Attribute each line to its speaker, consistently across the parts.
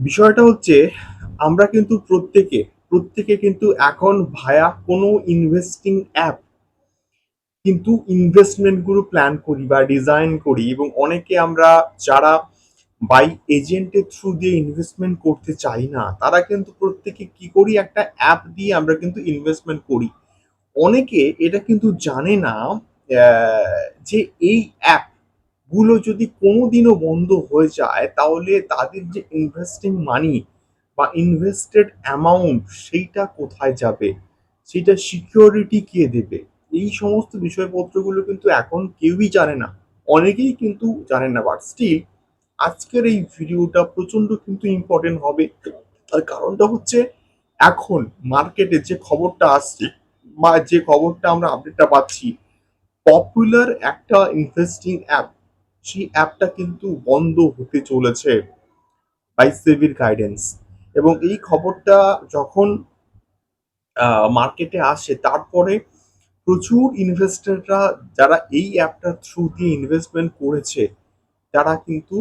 Speaker 1: বিষয়টা হচ্ছে, আমরা কিন্তু প্রত্যেকে প্রত্যেকে কিন্তু এখন ভায়া কোনো ইনভেস্টিং অ্যাপ কিন্তু ইনভেস্টমেন্টগুলো প্ল্যান করি বা ডিজাইন করি এবং অনেকে আমরা যারা বাই এজেন্টের থ্রু দিয়ে ইনভেস্টমেন্ট করতে চাই না, তারা কিন্তু প্রত্যেকে কি করি একটা অ্যাপ দিয়ে আমরা কিন্তু ইনভেস্টমেন্ট করি। অনেকে এটা কিন্তু জানে না যে এই অ্যাপ গুলো যদি কোনোদিনও বন্ধ হয়ে যায়, তাহলে তাদের যে ইনভেস্টিং মানি বা ইনভেস্টেড অ্যামাউন্ট সেইটা কোথায় যাবে? সেটা সিকিউরিটি কে দেবে? এই সমস্ত বিষয়পত্রগুলো কিন্তু এখন কেউই জানে না। অনেকেই কিন্তু জানেন না বাট স্টিল আজকের এই ভিডিওটা প্রচণ্ড কিন্তু ইম্পর্টেন্ট হবে। তার কারণটা হচ্ছে এখন মার্কেটে যে খবরটা আসছে বা যে খবরটা আমরা আপডেটটা পাচ্ছি পপুলার একটা ইনভেস্টিং অ্যাপ সেই অ্যাপটা কিন্তু বন্ধ হতে চলেছে বাই সেভির গাইডেন্স এবং এই খবরটা যখন মার্কেটে আসে, তারপরে প্রচুর ইনভেস্টররা যারা এই অ্যাপটার থ্রু দিয়ে ইনভেস্টমেন্ট করেছে, তারা কিন্তু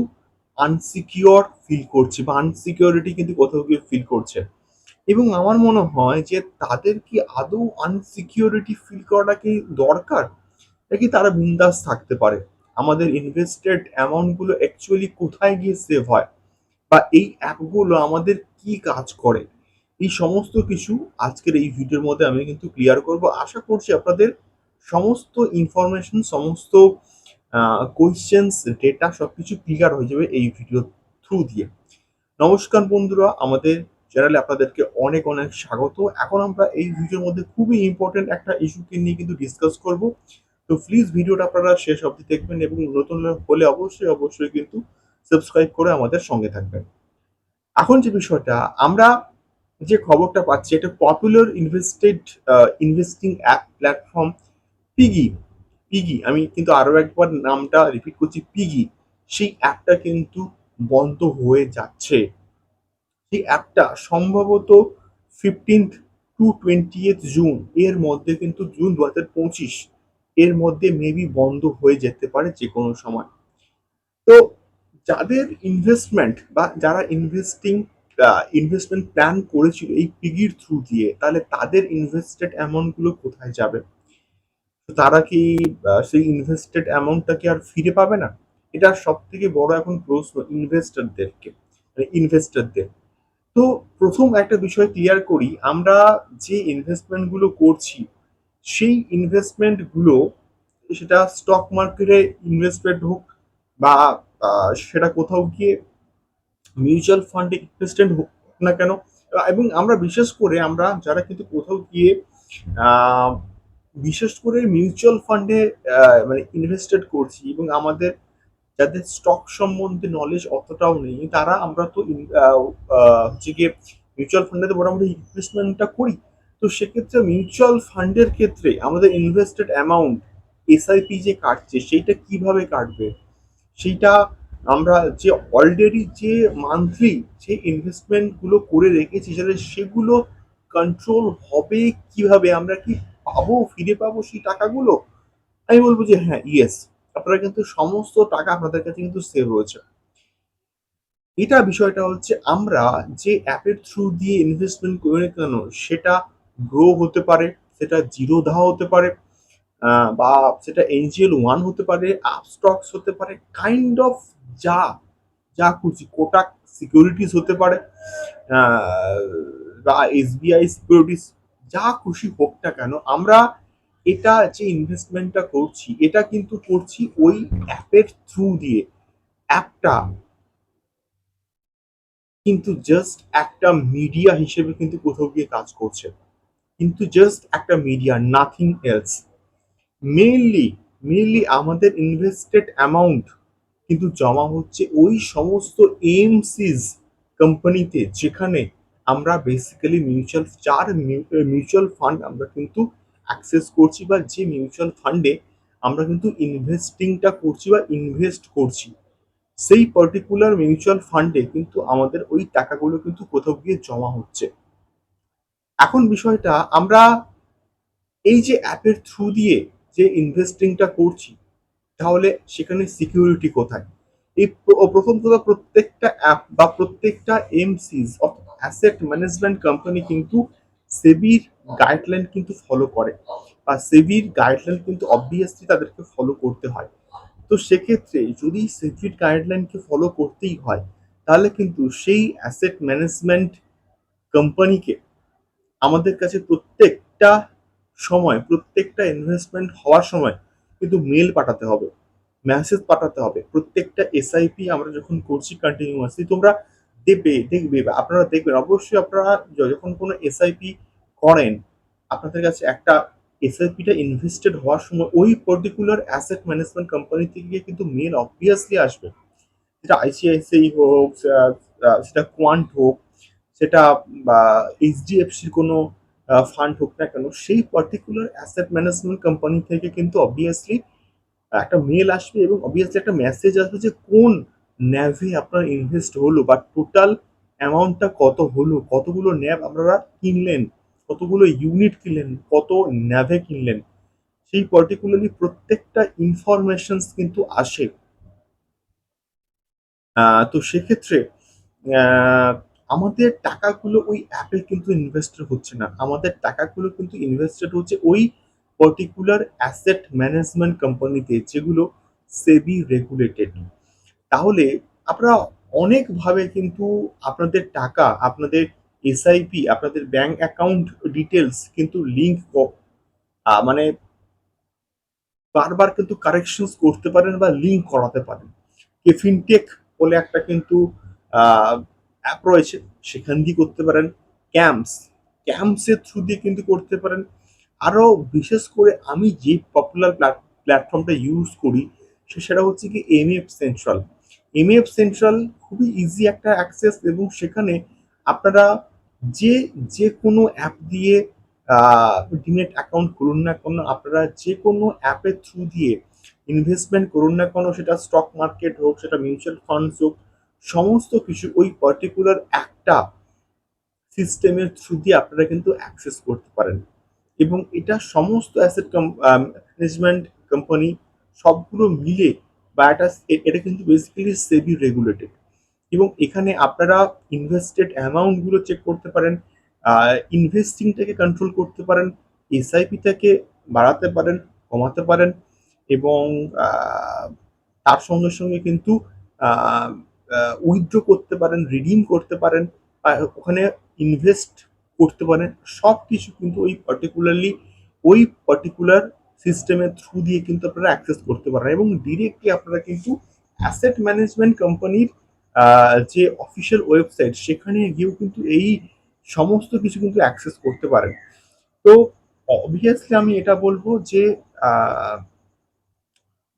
Speaker 1: আনসিকিওর ফিল করছে বা আনসিকিউরিটি কিন্তু কোথাও গিয়ে ফিল করছে। এবং আমার মনে হয় যে তাদের কি আদৌ আনসিকিউরিটি ফিল করাটা কি দরকার? নাকি তারা বিন্দাস থাকতে পারে? আমাদের ইনভেস্টেড অ্যামাউন্টগুলো অ্যাকচুয়ালি কোথায় গিয়ে সেভ হয়? বা এই অ্যাপগুলো আমাদের কি কাজ করে? এই সমস্ত কিছু আজকের এই ভিডিওর মধ্যে আমি কিন্তু ক্লিয়ার করব। আশা করছি আপনাদের সমস্ত ইনফরমেশন সমস্ত কোয়েশ্চেন্স ডেটা সবকিছু ক্লিয়ার হয়ে যাবে এই ভিডিও থ্রু দিয়ে। নমস্কার বন্ধুরা, আমাদের চ্যানেলে আপনাদেরকে অনেক অনেক স্বাগত। এখন আমরা এই ভিডিওর মধ্যে খুবই ইম্পর্টেন্ট একটা ইস্যুকে নিয়ে কিন্তু ডিসকাস করব। তো প্লিজ ভিডিওটা আপনারা শেষ অবধি দেখবেন এবং নতুন হলে অবশ্যই অবশ্যই কিন্তু সাবস্ক্রাইব করে আমাদের সঙ্গে থাকবেন। এখন যে বিষয়টা, আমরা যে খবরটা পাচ্ছি, এটা popular invested investing app platform Piggy Piggy আমি কিন্তু আরও একবার নামটা রিপিট করছি পিগি সেই অ্যাপটা কিন্তু বন্ধ হয়ে যাচ্ছে। সেই অ্যাপটা সম্ভবত ফিফটিন্থ টু টোয়েন্টিয়েথ জুন এর মধ্যে কিন্তু জুন দু হাজার পঁচিশ। এর মধ্যে মেবি বন্ধ হয়ে যেতে পারে যে কোনো সময়। তো যাদের ইনভেস্টমেন্ট বা যারা ইনভেস্টিং ইনভেস্টমেন্ট প্ল্যান করেছিল এই পিগির থ্রু দিয়ে, তাহলে তাদের ইনভেস্টেড অ্যামাউন্টগুলো কোথায় যাবে? তারা কি সেই ইনভেস্টেড অ্যামাউন্টটা কি আর ফিরে পাবে না? এটা সব থেকে বড় এখন প্রশ্ন ইনভেস্টরদেরকে মানে ইনভেস্টরদের তো প্রথম একটা বিষয় ক্লিয়ার করি, আমরা যে ইনভেস্টমেন্টগুলো করছি সেই ইনভেস্টমেন্টগুলো সেটা স্টক মার্কেটে ইনভেস্টমেন্ট হোক বা সেটা কোথাও গিয়ে মিউচুয়াল ফান্ডে ইনভেস্টমেন্ট হোক না কেন এবং আমরা বিশেষ করে আমরা যারা কিন্তু কোথাও গিয়ে বিশেষ করে মিউচুয়াল ফান্ডে মানে ইনভেস্টেড করছি এবং আমাদের যাদের স্টক সম্বন্ধে নলেজ অতটাও নেই, তারা আমরা তো হচ্ছে গিয়ে মিউচুয়াল ফান্ডে তো মোটামুটি ইনভেস্টমেন্টটা করি। তো সেক্ষেত্রে মিউচুয়াল ফান্ডের ক্ষেত্রে আমাদের ইনভেস্টেড অ্যামাউন্ট এসআইপি যে কাটছে, সেইটা কীভাবে কাটবে? সেইটা আমরা যে অলরেডি যে মান্থলি যে ইনভেস্টমেন্টগুলো করে রেখেছি, সেটা সেগুলো কন্ট্রোল হবে কীভাবে? আমরা কি পাবো, ফিরে পাবো সেই টাকাগুলো? আমি বলব যে হ্যাঁ ইয়েস আপনারা কিন্তু সমস্ত টাকা আপনাদের কাছে কিন্তু সেভ রয়েছে। এটা বিষয়টা হচ্ছে আমরা যে অ্যাপের থ্রু দিয়ে ইনভেস্টমেন্ট করি কেন, সেটা গ্রো হতে পারে, সেটা জিরো ধা হতে পারে বা সেটা এনজিএল ওয়ান হতে পারে আপস্টক্স হতে পারে কাইন্ড অফ যা যা খুশি কোটাক সিকিউরিটিজ হতে পারে বা এসবিআই সিকিউরিটিজ যা খুশি হোক না কেন, আমরা এটা যে ইনভেস্টমেন্টটা করছি, এটা কিন্তু করছি ওই অ্যাপের থ্রু দিয়ে। অ্যাপটা কিন্তু জাস্ট একটা মিডিয়া হিসেবে কিন্তু কোথাও গিয়ে কাজ করছে। কিন্তু জাস্ট একটা media nothing else mainly mainly আমাদের ইনভেস্টেড অ্যামাউন্ট কিন্তু জমা হচ্ছে ওই সমস্ত এমসিজ কোম্পানিতে যেখানে আমরা বেসিক্যালি মিউচুয়াল চার মিউচুয়াল ফান্ড আমরা কিন্তু অ্যাক্সেস করছি বা যে মিউচুয়াল ফান্ডে আমরা কিন্তু ইনভেস্টিংটা করছি বা ইনভেস্ট করছি, সেই পার্টিকুলার মিউচুয়াল ফান্ডে কিন্তু আমাদের ওই টাকাগুলো কিন্তু কোথাও গিয়ে জমা হচ্ছে। এখন বিষয়টা আমরা এই যে অ্যাপের থ্রু দিয়ে যে ইনভেস্টিংটা করছি, তাহলে সেখানে সিকিউরিটি কোথায়? এই প্র- প্রথম কথা প্রত্যেকটা অ্যাপ বা প্রত্যেকটা এমসিস অ্যাসেট ম্যানেজমেন্ট কোম্পানি কিন্তু সেবির গাইডলাইন কিন্তু ফলো করে বা সেবির গাইডলাইন কিন্তু অবভিয়াসলি তাদেরকে ফলো করতে হয়। তো সেক্ষেত্রে যদি সেফির গাইডলাইনকে ফলো করতেই হয়, তাহলে কিন্তু সেই অ্যাসেট ম্যানেজমেন্ট কোম্পানিকে আমাদের কাছে প্রত্যেকটা সময় প্রত্যেকটা ইনভেস্টমেন্ট হওয়ার সময় কিন্তু মেল পাঠাতে হবে মেসেজ পাঠাতে হবে প্রত্যেকটা এসআইপি আমরা যখন করছি কন্টিনিউয়াসলি তোমরা দেখবে দেখবে আপনারা দেখবেন অবশ্যই আপনারা যখন কোনো এসআইপি করেন আপনাদের কাছে একটা এসআইপিটা ইনভেস্টেড হওয়ার সময় ওই পার্টিকুলার অ্যাসেট ম্যানেজমেন্ট কোম্পানি থেকে কিন্তু মেল অবভিয়াসলি আসবে সেটা আইসিআইসিআই হোক সেটা কোয়ান্ট হোক সেটা এইচডিএফসির কোনো ফান্ড হোক না কেন, সেই পার্টিকুলার অ্যাসেট ম্যানেজমেন্ট কোম্পানি থেকে কিন্তু অবভিয়াসলি একটা মেল আসবে এবং অবভিয়াসলি একটা মেসেজ আসবে যে কোন ন্যাভে আপনার ইনভেস্ট হলো বা টোটাল অ্যামাউন্টটা কত হলো, কতগুলো ন্যাভ আপনারা কিনলেন, কতগুলো ইউনিট কিনলেন, কত ন্যাভে কিনলেন, সেই পার্টিকুলারলি প্রত্যেকটা ইনফরমেশনস কিন্তু আসে। তো সেক্ষেত্রে আমাদের টাকাগুলো ওই অ্যাপে কিন্তু ইনভেস্টেড হচ্ছে না। আমাদের টাকাগুলো কিন্তু ইনভেস্টেড হচ্ছে ওই পার্টিকুলার অ্যাসেট ম্যানেজমেন্ট কোম্পানিতে যেগুলো সেবি রেগুলেটেড তাহলে আপনারা অনেকভাবে কিন্তু আপনাদের টাকা, আপনাদের এসআইপি আপনাদের ব্যাংক অ্যাকাউন্ট ডিটেলস কিন্তু লিঙ্ক মানে বারবার কিন্তু কারেকশনস করতে পারেন বা লিঙ্ক করাতে পারেন। কে ফিনটেক বলে একটা কিন্তু অ্যাপ রয়েছে, সেখান দিয়ে করতে পারেন ক্যাম্পস ক্যাম্পসের থ্রু দিয়ে কিন্তু করতে পারেন। আরও বিশেষ করে আমি যে পপুলার প্ল্যাটফর্মটা ইউজ করি, সে- সেটা হচ্ছে কি MF central M F central খুবই ইজি একটা অ্যাক্সেস এবং সেখানে আপনারা যে যে কোনো অ্যাপ দিয়ে ডিমেট অ্যাকাউন্ট করুন না কেন, আপনারা যে কোনো অ্যাপের থ্রু দিয়ে ইনভেস্টমেন্ট করুন না কেন, সেটা স্টক মার্কেট হোক, সেটা মিউচুয়াল ফান্ডস হোক সমস্ত কিছু, ওই পার্টিকুলার একটা সিস্টেমের থ্রু দিয়ে আপনারা কিন্তু অ্যাক্সেস করতে পারেন। এবং এটা সমস্ত অ্যাসেট ম্যানেজমেন্ট কোম্পানি সবগুলো মিলে বা এটা এটা কিন্তু বেসিক্যালি সেবি রেগুলেটেড এবং এখানে আপনারা ইনভেস্টেড অ্যামাউন্টগুলো চেক করতে পারেন ইনভেস্টিংটাকে কন্ট্রোল করতে পারেন এসআইপিটাকে বাড়াতে পারেন, কমাতে পারেন, এবং তার সঙ্গে সঙ্গে কিন্তু উইথড্র করতে পারেন রিডিম করতে পারেন ওখানে ইনভেস্ট করতে পারেন সব কিছু কিন্তু ওই পার্টিকুলারলি ওই পার্টিকুলার সিস্টেমের থ্রু দিয়ে কিন্তু আপনারা অ্যাক্সেস করতে পারেন এবং ডিরেক্টলি আপনারা কিন্তু অ্যাসেট ম্যানেজমেন্ট কোম্পানির যে অফিসিয়াল ওয়েবসাইট সেখানে গিয়েও কিন্তু এই সমস্ত কিছু কিন্তু অ্যাক্সেস করতে পারেন। তো অবভিয়াসলি আমি এটা বলব যে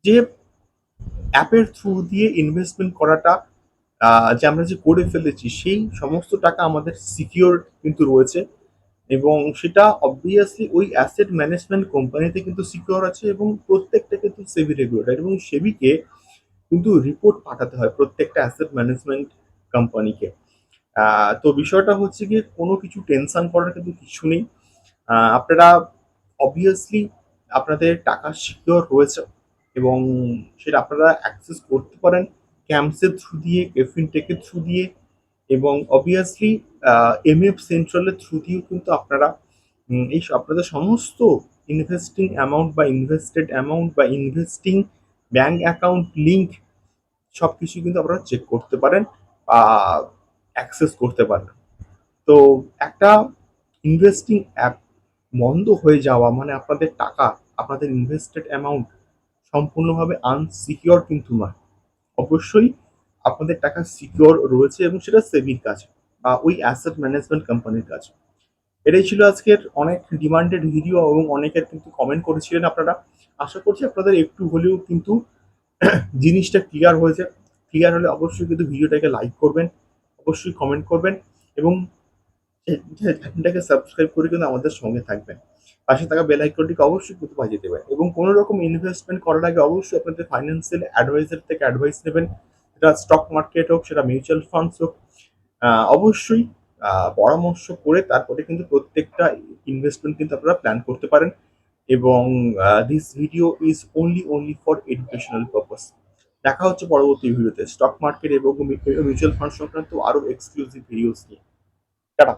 Speaker 1: যে অ্যাপের থ্রু দিয়ে ইনভেস্টমেন্ট করাটা যে আমরা যে করে ফেলেছি, সেই সমস্ত টাকা আমাদের সিকিওর কিন্তু রয়েছে এবং সেটা অবভিয়াসলি ওই অ্যাসেট ম্যানেজমেন্ট কোম্পানিতে কিন্তু সিকিওর আছে এবং প্রত্যেকটা কিন্তু সেবি রেগুলেটার এবং সেবিকে কিন্তু রিপোর্ট পাঠাতে হয় প্রত্যেকটা অ্যাসেট ম্যানেজমেন্ট কোম্পানিকে তো বিষয়টা হচ্ছে গিয়ে কোনো কিছু টেনশন করার কিন্তু কিছু নেই। আপনারা অবভিয়াসলি আপনাদের টাকা সিকিওর রয়েছে এবং সেটা আপনারা অ্যাক্সেস করতে পারেন। ক্যাম্পসের থ্রু দিয়ে এফিনটেকের থ্রু দিয়ে এবং অবভিয়াসলি এমএফ সেন্ট্রালের থ্রু দিয়েও কিন্তু আপনারা এই আপনাদের সমস্ত ইনভেস্টিং অ্যামাউন্ট বা ইনভেস্টেড অ্যামাউন্ট বা ইনভেস্টিং ব্যাংক অ্যাকাউন্ট লিঙ্ক সব কিছু কিন্তু আপনারা চেক করতে পারেন বা অ্যাক্সেস করতে পারেন। তো একটা ইনভেস্টিং অ্যাপ বন্ধ হয়ে যাওয়া মানে আপনাদের টাকা, আপনাদের ইনভেস্টেড অ্যামাউন্ট সম্পূর্ণভাবে আনসিকিওর কিন্তু নয়। অবশ্যই আপনাদের টাকা সিকিওর রয়েছে এবং সেটা সেভির কাজ বা ওই অ্যাসেট ম্যানেজমেন্ট কোম্পানির কাজ। এটাই ছিল আজকের অনেক ডিমান্ডেড ভিডিও এবং অনেকের কিন্তু কমেন্ট করেছিলেন আপনারা। আশা করছি আপনাদের একটু হলেও কিন্তু জিনিসটা ক্লিয়ার হয়েছে। ক্লিয়ার হলে অবশ্যই কিন্তু ভিডিওটাকে লাইক করবেন, অবশ্যই কমেন্ট করবেন এবং চ্যানেলটাকে সাবস্ক্রাইব করে কিন্তু আমাদের সঙ্গে থাকবেন। পাশে থাকা বেল আইকনটিকে অবশ্যই কিন্তু বাজিয়ে দেবেন এবং কোনো রকম ইনভেস্টমেন্ট করার আগে অবশ্যই আপনাদের ফাইন্যান্সিয়াল অ্যাডভাইজার থেকে অ্যাডভাইস নেবেন। সেটা স্টক মার্কেট হোক, সেটা মিউচুয়াল ফান্ডস হোক অবশ্যই পরামর্শ করে তারপরে কিন্তু প্রত্যেকটা ইনভেস্টমেন্ট কিন্তু আপনারা প্ল্যান করতে পারেন। এবং this video is only only for educational purpose দেখা হচ্ছে পরবর্তী ভিডিওতে স্টক মার্কেট এবং মিউচুয়াল ফান্ড সংক্রান্ত আরও এক্সক্লুসিভ ভিডিওস নিয়ে। টাটা।